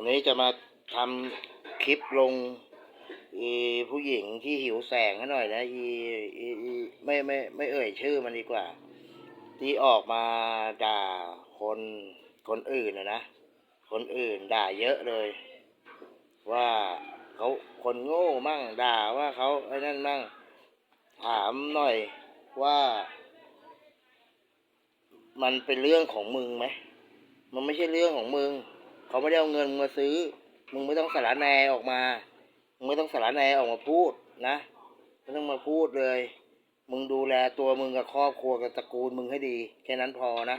วันนี้จะมาทำคลิปลงอีผู้หญิงที่หิวแสงให้หน่อยนะอีอีอีไม่ไม่ไม่เอ่ยชื่อมันดีกว่า ที่ออกมาด่าคนคนอื่นนะนะ คนอื่นด่าเยอะเลย ว่าเขาคนโง่มั่งด่าว่าเขาไอ้นั่นมั่งถามหน่อยว่า มันเป็นเรื่องของมึงไหม มันไม่ใช่เรื่องของมึง เขาไม่ได้เอาเงินมึงมาซื้อ มึงไม่ต้องสารแนออกมา มึงไม่ต้องสารแนออกมาพูดนะ ไม่ต้องมาพูดเลย มึงดูแลตัวมึงกับครอบครัวกับตระกูลมึงให้ดี แค่นั้นพอนะ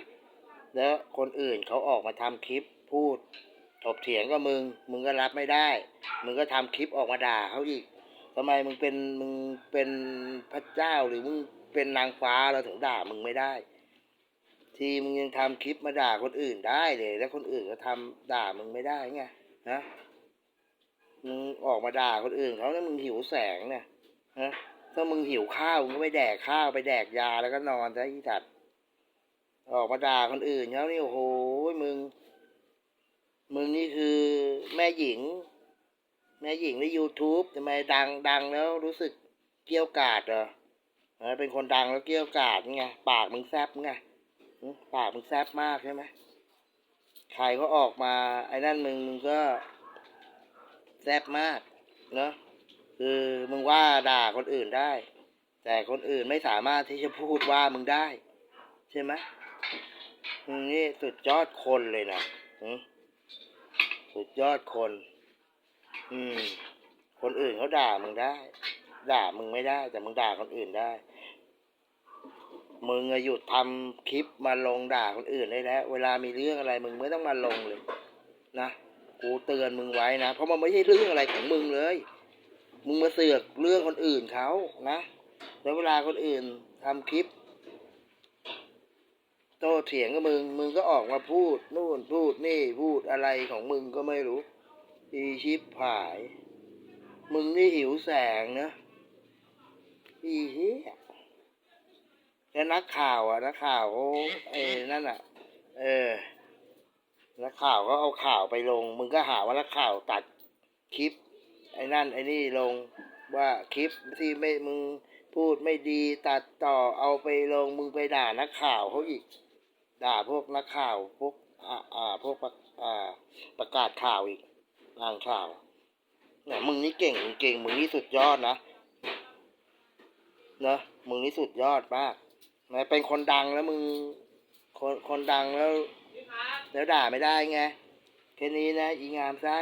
แล้วคนอื่นเขาออกมาทำคลิปพูดถกเถียงกับมึง มึงก็รับไม่ได้ มึงก็ทำคลิปออกมาด่าเขาอีกทำไมมึงเป็นมึงเป็นพระเจ้าหรือมึงเป็นนางฟ้าเราถึงด่ามึงไม่ได้ ทีมึงยังทำคลิปมาด่าคนอื่นได้เลย แล้วคนอื่นก็ทำด่ามึงไม่ได้ไงฮะมึงออกมาด่าคนอื่นเขาแล้วมึงหิวแสงเนี่ยฮะถ้ามึงหิวข้าวมึงก็ไปแดกข้าวไปแดกยาแล้วก็นอนซะอีสัตว์ออกมาด่าคนอื่นเขานี่โอ้โหมึง มึงนี่คือแม่หญิง แม่หญิงใน YouTube ทำไมดังดังแล้วรู้สึกเกี้ยวกาดเหรอเออเป็นคนดังแล้วเกี้ยวกาดไงปากมึงแซบไง ปากมึงแซบมากใช่ไหมใครก็ออกมา ไอ้นั่นมึงมึงก็แซบมาก เนาะคือมึงว่าด่าคนอื่นได้ แต่คนอื่นไม่สามารถที่จะพูดว่ามึงได้ ใช่ไหมมึงนี่สุดยอดคนเลยนะสุดยอดคน อืม คนอื่นเขาด่ามึงได้ ด่ามึงไม่ได้ แต่มึงด่าคนอื่นได้ มึงอะหยุดทำคลิปมาลงด่าคนอื่นได้แล้ว เวลามีเรื่องอะไรมึงไม่ต้องมาลงเลยนะกูเตือนมึงไว้นะ เพราะมันไม่ใช่เรื่องอะไรของมึงเลย มึงมาเสือกเรื่องคนอื่นเขานะแล้วเวลาคนอื่นทำคลิป โตเถียงกับมึง มึงก็ออกมาพูด นู่นพูดนี่พูดอะไรของมึงก็ไม่รู้อีชิบหาย มึงนี่หิวแสงนะอีเหี้ย แล้วนักข่าวอะนักข่าวเขาไอ้นั่นอะ เออ นักข่าวเขาเอาข่าวไปลง มึงก็หาว่านักข่าวตัดคลิป ไอ้นั่น ไอ้นี่ลงว่าคลิปที่ไม่มึงพูดไม่ดีตัดต่อเอาไปลงมึงไปด่านักข่าวเขาอีก ด่าพวกนักข่าวพวกอ่าอ่าพวกประอ่าประกาศข่าวอีกอ่านข่าวเนี่ยมึงนี่เก่งเก่งมึงนี่สุดยอดนะเนอะมึงนี่สุดยอดมาก นหนเป็นคนดังแล้วมึงคนคนดังแล้วแล้วด่าไม่ได้ไงแค่นี้นะอีงามไส้